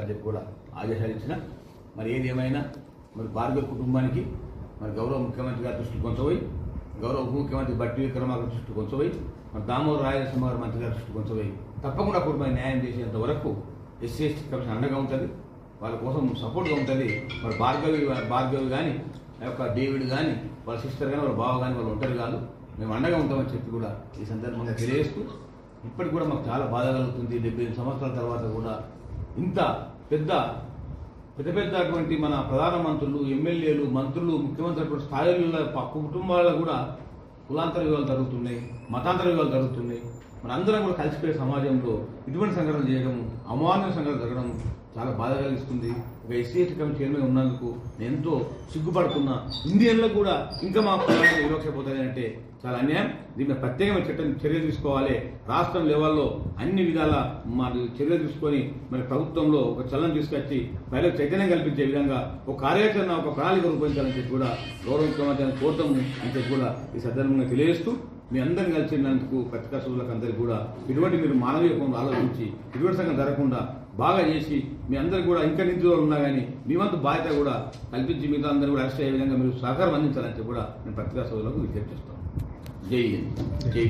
అని చెప్పి కూడా ఆదేశాలు ఇచ్చిన మరి ఏది ఏమైనా మరి భార్గవ కుటుంబానికి మరి గౌరవ ముఖ్యమంత్రి గారి దృష్టి కొంచపోయి గౌరవ ఉప ముఖ్యమంత్రి బట్టి విక్రమార్క దృష్టి కొంచపోయి మరి దామోదర రాయలసీమ గారి మంత్రి గారి దృష్టి కొంచపోయి తప్పకుండా కుటుంబానికి న్యాయం చేసేంత వరకు ఎస్సీ ఎస్టీ కమిషన్ అండగా ఉంటుంది. వాళ్ళ కోసం సపోర్ట్గా ఉంటుంది. మరి భార్గవి భార్గవి కానీ ఆ యొక్క డేవిడ్ కానీ వాళ్ళ సిస్టర్ కానీ వాళ్ళ బావ కానీ వాళ్ళు ఉంటారు కాదు. మేము అండగా ఉంటామని చెప్పి కూడా ఈ సందర్భంగా తెలియజేస్తూ ఇప్పటికి కూడా మాకు చాలా బాధ కలుగుతుంది. డెబ్బై సంవత్సరాల తర్వాత కూడా ఇంత పెద్ద పెద్ద పెద్దటువంటి మన ప్రధానమంత్రులు ఎమ్మెల్యేలు మంత్రులు ముఖ్యమంత్రి స్థాయిల కుటుంబాలలో కూడా కులాంతర వివాహాలు జరుగుతున్నాయి మతాంతర వివాహాలు జరుగుతున్నాయి. మన అందరం కూడా కలిసిపోయే సమాజంలో ఇటువంటి సంఘటన చేయడం అమాన్య సంఘటన జరగడం చాలా బాధ కలిగిస్తుంది. ఒక ఎస్సీ ఎస్టీ కమిటీ చైర్మన్ ఉన్నందుకు నేను ఎంతో సిగ్గుపడుతున్నా. ఇండియన్లో కూడా ఇంకా మా కులాలకు వివక్షపోతుంది అంటే చాలా అన్యాయం. దీని ప్రత్యేకమైన చట్టం చర్య తీసుకోవాలి. రాష్ట్రం లెవెల్లో అన్ని విధాల మరి చర్యలు తీసుకొని మరి ప్రభుత్వంలో ఒక చలనం తీసుకొచ్చి ప్రజలకు చైతన్యం కల్పించే విధంగా ఒక కార్యాచరణ ఒక ప్రణాళిక రూపొందించాలని చెప్పి కూడా గౌరవ ముఖ్యమంత్రి కోరుతాము అని చెప్పి కూడా ఈ సందర్భంగా తెలియజేస్తూ మీ అందరం కలిసినందుకు పత్రికా సోదరులకు అందరికీ కూడా ఇటువంటి మీరు మానవీయ ఆలోచించి ఇటువంటి సంఘం జరగకుండా బాగా చేసి మీ అందరికి కూడా ఇంకా నిధులు ఉన్నా కానీ మీ వంతు బాధ్యత కూడా కల్పించి మిగతా అందరూ కూడా అరెస్ట్ అయ్యే విధంగా మీరు సహకారం అందించాలని కూడా నేను పత్రికా సోదరులకు విజ్ఞప్తి చేస్తాను. జై హింద్. జై